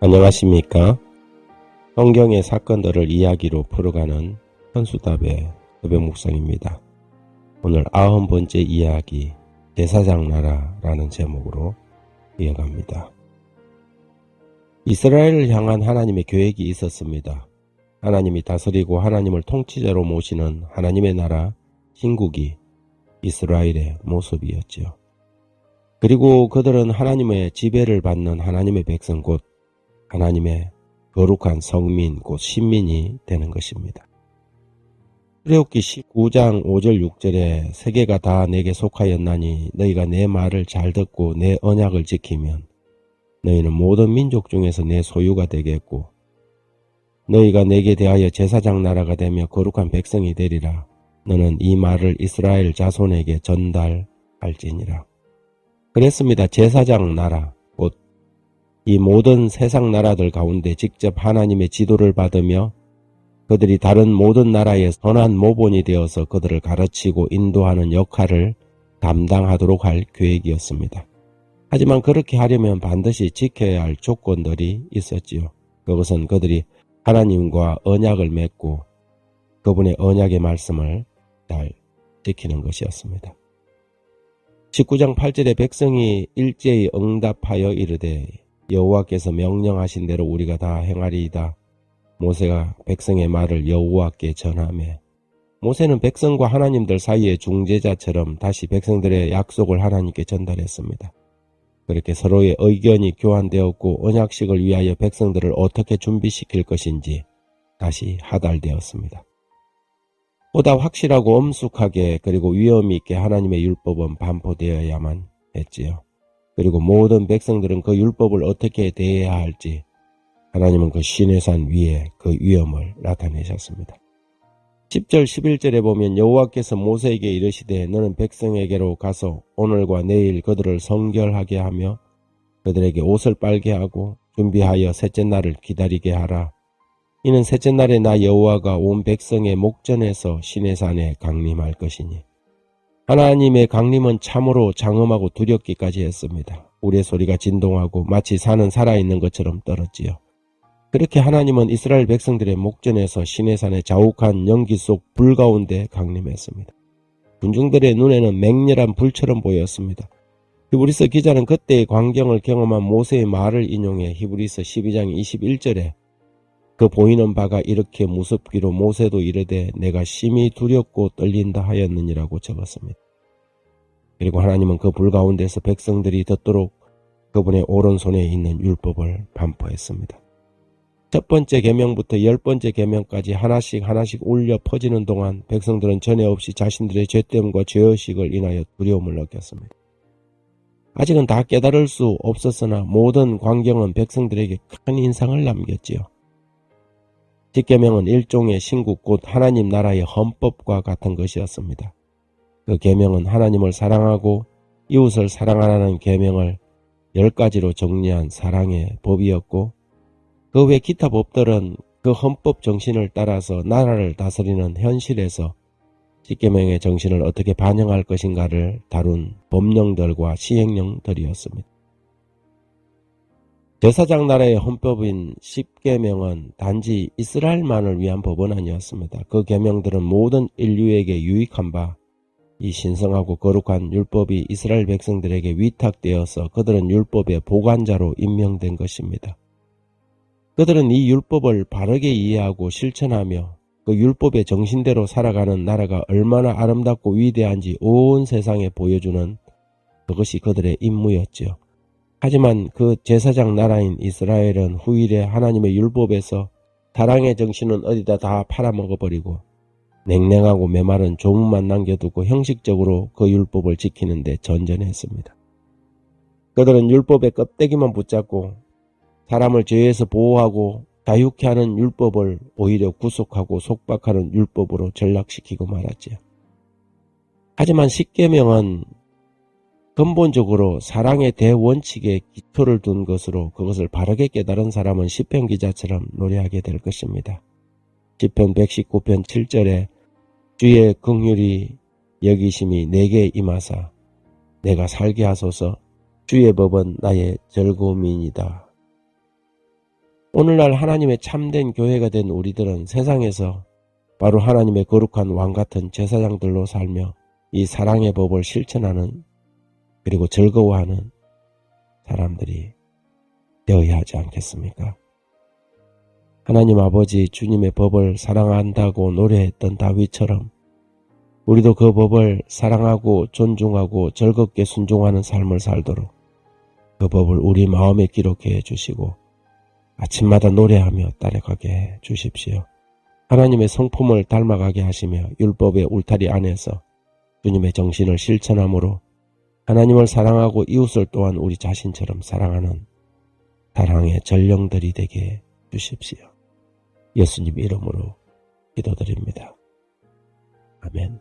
안녕하십니까? 성경의 사건들을 이야기로 풀어가는 현수답의 협의 묵상입니다. 오늘 아흔 번째 이야기 제사장 나라라는 제목으로 이어갑니다. 이스라엘을 향한 하나님의 계획이 있었습니다. 하나님이 다스리고 하나님을 통치자로 모시는 하나님의 나라 신국이 이스라엘의 모습이었지요. 그리고 그들은 하나님의 지배를 받는 하나님의 백성 곧 하나님의 거룩한 성민 곧 신민이 되는 것입니다. 출애굽기 19장 5절 6절에 세계가 다 내게 속하였나니 너희가 내 말을 잘 듣고 내 언약을 지키면 너희는 모든 민족 중에서 내 소유가 되겠고 너희가 내게 대하여 제사장 나라가 되며 거룩한 백성이 되리라 너는 이 말을 이스라엘 자손에게 전달할지니라. 그랬습니다. 제사장 나라 이 모든 세상 나라들 가운데 직접 하나님의 지도를 받으며 그들이 다른 모든 나라의 선한 모본이 되어서 그들을 가르치고 인도하는 역할을 감당하도록 할 계획이었습니다. 하지만 그렇게 하려면 반드시 지켜야 할 조건들이 있었지요. 그것은 그들이 하나님과 언약을 맺고 그분의 언약의 말씀을 잘 지키는 것이었습니다. 19장 8절에 백성이 일제히 응답하여 이르되 여호와께서 명령하신 대로 우리가 다 행하리이다. 모세가 백성의 말을 여호와께 전하매 모세는 백성과 하나님들 사이의 중재자처럼 다시 백성들의 약속을 하나님께 전달했습니다. 그렇게 서로의 의견이 교환되었고 언약식을 위하여 백성들을 어떻게 준비시킬 것인지 다시 하달되었습니다. 보다 확실하고 엄숙하게 그리고 위험 있게 하나님의 율법은 반포되어야만 했지요. 그리고 모든 백성들은 그 율법을 어떻게 대해야 할지 하나님은 그 신의 산 위에 그 위엄을 나타내셨습니다. 10절 11절에 보면 여호와께서 모세에게 이르시되 너는 백성에게로 가서 오늘과 내일 그들을 성결하게 하며 그들에게 옷을 빨게 하고 준비하여 셋째 날을 기다리게 하라. 이는 셋째 날에 나 여호와가 온 백성의 목전에서 신의 산에 강림할 것이니 하나님의 강림은 참으로 장엄하고 두렵기까지 했습니다. 우리의 소리가 진동하고 마치 산은 살아있는 것처럼 떨었지요. 그렇게 하나님은 이스라엘 백성들의 목전에서 시내산의 자욱한 연기 속 불 가운데 강림했습니다. 군중들의 눈에는 맹렬한 불처럼 보였습니다. 히브리서 기자는 그때의 광경을 경험한 모세의 말을 인용해 히브리서 12장 21절에 그 보이는 바가 이렇게 무섭기로 모세도 이르되 내가 심히 두렵고 떨린다 하였느니라고 적었습니다. 그리고 하나님은 그 불 가운데서 백성들이 듣도록 그분의 오른손에 있는 율법을 반포했습니다. 첫 번째 계명부터 열 번째 계명까지 하나씩 하나씩 울려 퍼지는 동안 백성들은 전에 없이 자신들의 죄됨과 죄의식을 인하여 두려움을 느꼈습니다. 아직은 다 깨달을 수 없었으나 모든 광경은 백성들에게 큰 인상을 남겼지요. 십계명은 일종의 신국 곧 하나님 나라의 헌법과 같은 것이었습니다. 그 계명은 하나님을 사랑하고 이웃을 사랑하라는 계명을 열 가지로 정리한 사랑의 법이었고 그 외 기타 법들은 그 헌법 정신을 따라서 나라를 다스리는 현실에서 십계명의 정신을 어떻게 반영할 것인가를 다룬 법령들과 시행령들이었습니다. 제사장 나라의 헌법인 십계명은 단지 이스라엘만을 위한 법은 아니었습니다. 그 계명들은 모든 인류에게 유익한 바, 이 신성하고 거룩한 율법이 이스라엘 백성들에게 위탁되어서 그들은 율법의 보관자로 임명된 것입니다. 그들은 이 율법을 바르게 이해하고 실천하며 그 율법의 정신대로 살아가는 나라가 얼마나 아름답고 위대한지 온 세상에 보여주는 그것이 그들의 임무였지요. 하지만 그 제사장 나라인 이스라엘은 후일에 하나님의 율법에서 사랑의 정신은 어디다 다 팔아먹어버리고 냉랭하고 메마른 조문만 남겨두고 형식적으로 그 율법을 지키는데 전전했습니다. 그들은 율법의 껍데기만 붙잡고 사람을 죄에서 보호하고 자유케 하는 율법을 오히려 구속하고 속박하는 율법으로 전락시키고 말았지요. 하지만 십계명은 근본적으로 사랑의 대원칙에 기초를 둔 것으로 그것을 바르게 깨달은 사람은 시편 기자처럼 노래하게 될 것입니다. 시편 119편 7절에 주의 긍휼이 여기심이 내게 임하사 내가 살게 하소서 주의 법은 나의 즐거움이니다. 오늘날 하나님의 참된 교회가 된 우리들은 세상에서 바로 하나님의 거룩한 왕 같은 제사장들로 살며 이 사랑의 법을 실천하는 그리고 즐거워하는 사람들이 되어야 하지 않겠습니까? 하나님 아버지 주님의 법을 사랑한다고 노래했던 다윗처럼 우리도 그 법을 사랑하고 존중하고 즐겁게 순종하는 삶을 살도록 그 법을 우리 마음에 기록해 주시고 아침마다 노래하며 따라가게 해 주십시오. 하나님의 성품을 닮아가게 하시며 율법의 울타리 안에서 주님의 정신을 실천함으로 하나님을 사랑하고 이웃을 또한 우리 자신처럼 사랑하는 사랑의 전령들이 되게 해 주십시오. 예수님 이름으로 기도드립니다. 아멘.